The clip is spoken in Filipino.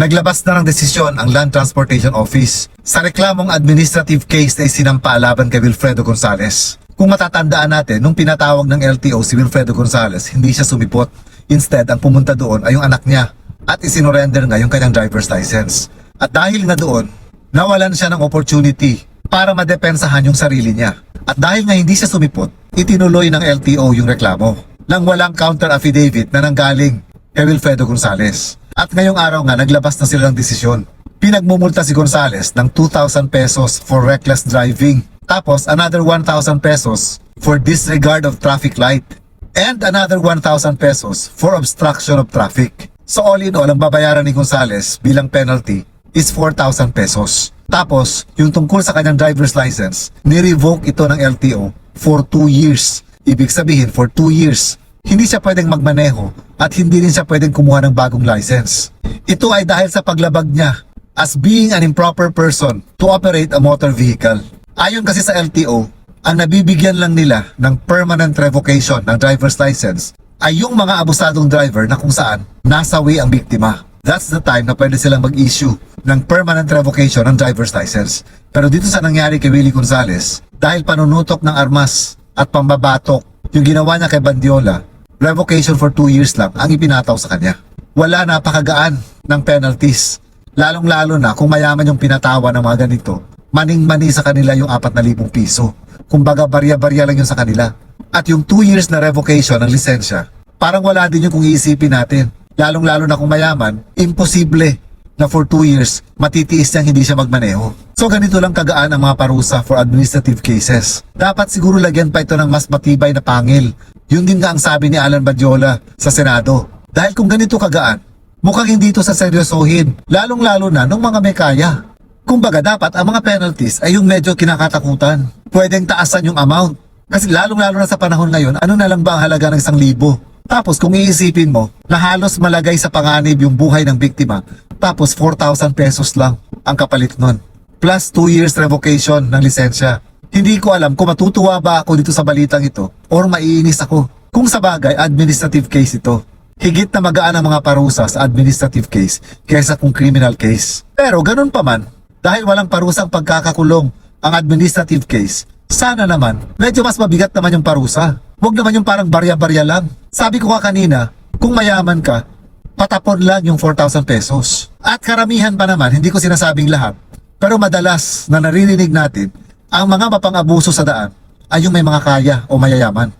Naglabas na ng desisyon ang Land Transportation Office sa reklamong administrative case na isinampa laban kay Wilfredo Gonzales. Kung matatandaan natin, nung pinatawag ng LTO si Wilfredo Gonzales, hindi siya sumipot. Instead, ang pumunta doon ay yung anak niya at isinorender nga yung kanyang driver's license. At dahil nga doon, nawalan siya ng opportunity para madepensahan yung sarili niya. At dahil nga hindi siya sumipot, itinuloy ng LTO yung reklamo nang walang counter affidavit na nanggaling kay Wilfredo Gonzales. At ngayong araw nga naglabas na sila ng desisyon. Pinagmumulta si Gonzales ng 2,000 pesos for reckless driving. Tapos another 1,000 pesos for disregard of traffic light. And another 1,000 pesos for obstruction of traffic. So all in all, ang babayaran ni Gonzales bilang penalty is 4,000 pesos. Tapos, yung tungkol sa kanyang driver's license, ni-revoke ito ng LTO for 2 years. Ibig sabihin, for 2 years, hindi siya pwedeng magmaneho at hindi rin siya pwedeng kumuha ng bagong license. Ito ay dahil sa paglabag niya as being an improper person to operate a motor vehicle. Ayon kasi sa LTO, ang nabibigyan lang nila ng permanent revocation ng driver's license ay yung mga abusadong driver na kung saan nasawi ang biktima. That's the time na pwede silang mag-issue ng permanent revocation ng driver's license. Pero dito sa nangyari kay Willie Gonzales, dahil panunutok ng armas at pambabatok yung ginawa niya kay Bandiola, revocation for 2 years lang ang ipinataw sa kanya. Wala napakagaan ng penalties. Lalong-lalo na kung mayaman yung pinatawa ng mga ganito, maning-mani sa kanila yung 4,000 piso. Kumbaga barya-barya lang yun sa kanila. At yung 2 years na revocation ng lisensya, parang wala din yung kung iisipin natin. Lalong-lalo na kung mayaman, imposible na for 2 years, matitiis niyang hindi siya magmaneho. So ganito lang kagaan ang mga parusa for administrative cases. Dapat siguro lagyan pa ito ng mas matibay na pangil. Yun din nga ang sabi ni Alan Badiola sa Senado. Dahil kung ganito kagaan, mukhang hindi ito sa seryosohin, lalong-lalo na nung mga may kaya. Kumbaga dapat ang mga penalties ay yung medyo kinakatakutan. Pwedeng taasan yung amount. Kasi lalong-lalo na sa panahon ngayon, ano na lang ba ang halaga ng isang libo? Tapos kung iisipin mo na halos malagay sa panganib yung buhay ng biktima, tapos 4,000 pesos lang ang kapalit nun. Plus 2 years revocation ng lisensya. Hindi ko alam kung matutuwa ba ako dito sa balitang ito or maiinis ako. Kung sa bagay, administrative case ito. Higit na magaan ang mga parusa sa administrative case kaysa kung criminal case. Pero ganun pa man, dahil walang parusang pagkakakulong ang administrative case, sana naman, medyo mas mabigat naman yung parusa. Huwag naman yung parang barya-barya lang. Sabi ko ka kanina, kung mayaman ka, patapon lang yung 4,000 pesos. At karamihan pa naman, hindi ko sinasabing lahat, pero madalas na naririnig natin, ang mga mapang-abuso sa daan ay yung may mga kaya o mayayaman.